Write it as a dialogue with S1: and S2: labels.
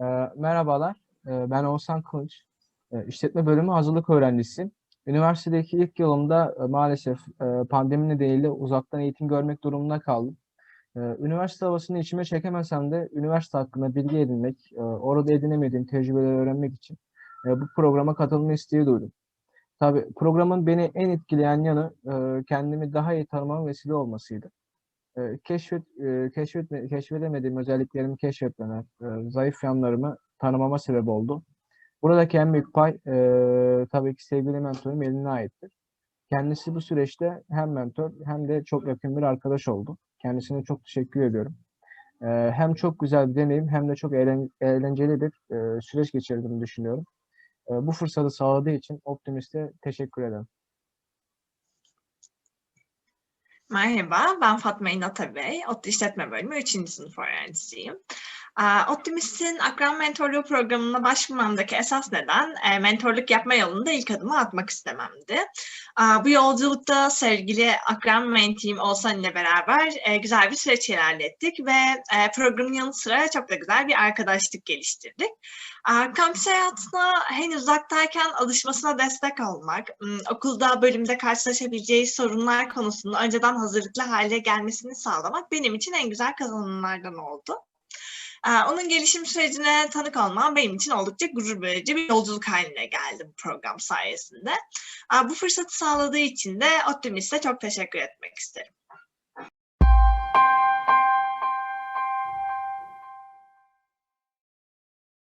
S1: E, merhabalar, e, ben Oğuzhan Kılıç. E, işletme bölümü hazırlık öğrencisiyim. Üniversitedeki ilk yılımda e, maalesef e, pandemi nedeniyle uzaktan eğitim görmek durumunda kaldım. E, üniversite havasını içime çekemesem de üniversite hakkında bilgi edinmek, e, orada edinemediğim tecrübeleri öğrenmek için e, bu programa katılma isteği duydum. Tabii programın beni en etkileyen yanı e, kendimi daha iyi tanımam vesile olmasıydı. E, keşfet, e, keşfedemediğim özelliklerimi keşfetmeme, e, zayıf yanlarımı tanımama sebep oldu. Buradaki en büyük pay e, tabii ki sevgili mentorum Elin'e aittir. Kendisi bu süreçte hem mentor hem de çok yakın bir arkadaş oldu. Kendisine çok teşekkür ediyorum. E, hem çok güzel bir deneyim hem de çok eğlen- eğlenceli bir e, süreç geçirdiğimi düşünüyorum. E, bu fırsatı sağladığı için Optimist'e teşekkür ederim.
S2: Merhaba, ben Fatma İnat Bey. ODTÜ İşletme Bölümü 3. sınıf öğrencisiyim. Aa, Optimist'in akran mentorluğu programına başvurmamdaki esas neden e, mentorluk yapma yolunda ilk adımı atmak istememdi. Aa, Bu yolculukta sevgili akran menteğim Oğuzhan ile beraber e, güzel bir süreç ilerlettik ve e, programın yanı sıra çok da güzel bir arkadaşlık geliştirdik. Aa, Kampüs hayatına henüz uzaktayken alışmasına destek olmak, okulda, bölümde karşılaşabileceği sorunlar konusunda önceden hazırlıklı hale gelmesini sağlamak benim için en güzel kazanımlardan oldu. Aa, Onun gelişim sürecine tanık olmam benim için oldukça gurur verici bir yolculuk haline geldi bu program sayesinde. Aa, Bu fırsatı sağladığı için de Optimist'e çok teşekkür etmek isterim.